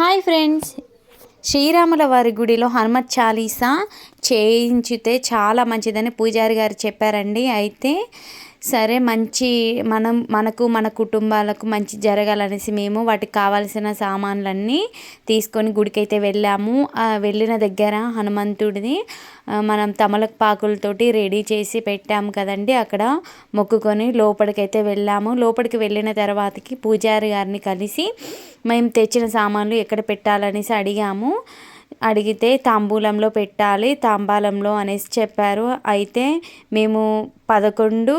Hi friends. శ్రీరాముల వారి గుడిలో హనుమత్ చాలీసా చేయించితే చాలా మంచిదని పూజారి గారు చెప్పారండి. అయితే సరే మంచి మనం మనకు మన కుటుంబాలకు మంచి జరగాలనేసి మేము వాటికి కావాల్సిన సామాన్లన్నీ తీసుకొని గుడికైతే వెళ్ళాము. వెళ్ళిన దగ్గర హనుమంతుడిని మనం తమలపాకులతోటి రెడీ చేసి పెట్టాము కదండి అక్కడ మొక్కుకొని లోపలికైతే వెళ్ళాము. లోపలికి వెళ్ళిన తర్వాతకి పూజారి గారిని కలిసి మేము తెచ్చిన సామాన్లు ఎక్కడ పెట్టాలనేసి అడిగాము. అడిగితే తాంబూలంలో పెట్టాలి తాంబాలంలో అనేసి చెప్పారు. అయితే మేము పదకొండు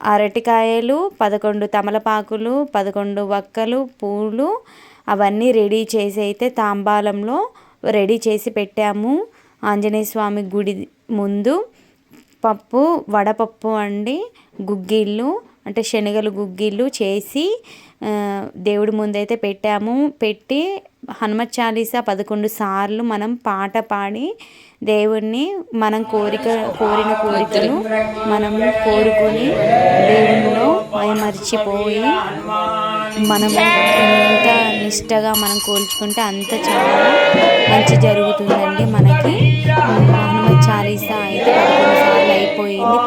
అరటికాయలు పదకొండు తమలపాకులు పదకొండు వక్కలు పూలు అవన్నీ రెడీ చేసి అయితే తాంబాలంలో రెడీ చేసి పెట్టాము. ఆంజనేయ స్వామి గుడి ముందు పప్పు వడపప్పు అండి గుగ్గిళ్ళు అంటే శనగలు గుగ్గిళ్ళు చేసి దేవుడి ముందైతే పెట్టాము. పెట్టి హనుమత్ చాలీసా పదకొండు సార్లు మనం పాట పాడి దేవుణ్ణి మనం కోరిక కోరిన కోరికలు మనం కోరుకొని దేవుణ్ణిలో మర్చిపోయి మనం ఎంత నిష్టగా మనం కోల్చుకుంటే అంత చాలా మంచి జరుగుతుందండి మనకి. హనుమత్ చాలీసా అయితే పదకొండు సార్లు అయిపోయింది.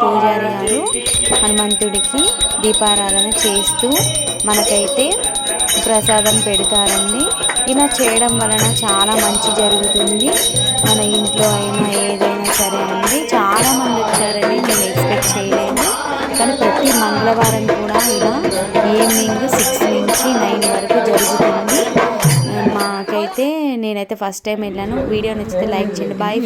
హనుమంతుడికి దీపారాధన చేస్తూ మనకైతే ప్రసాదం పెడతారండి. ఇలా చేయడం వలన చాలా మంచి జరుగుతుంది. మన ఇంట్లో అయినా ఏదైనా సరే అండి. చాలామంది వచ్చారని నేను ఎక్స్పెక్ట్ చేయలేదు కానీ ప్రతి మంగళవారం కూడా ఇలా ఈవినింగ్ సిక్స్ నుంచి నైన్ వరకు జరుగుతుంది. మాకైతే నేనైతే ఫస్ట్ టైం వెళ్ళాను. వీడియో నచ్చితే లైక్ చేయండి. బాయ్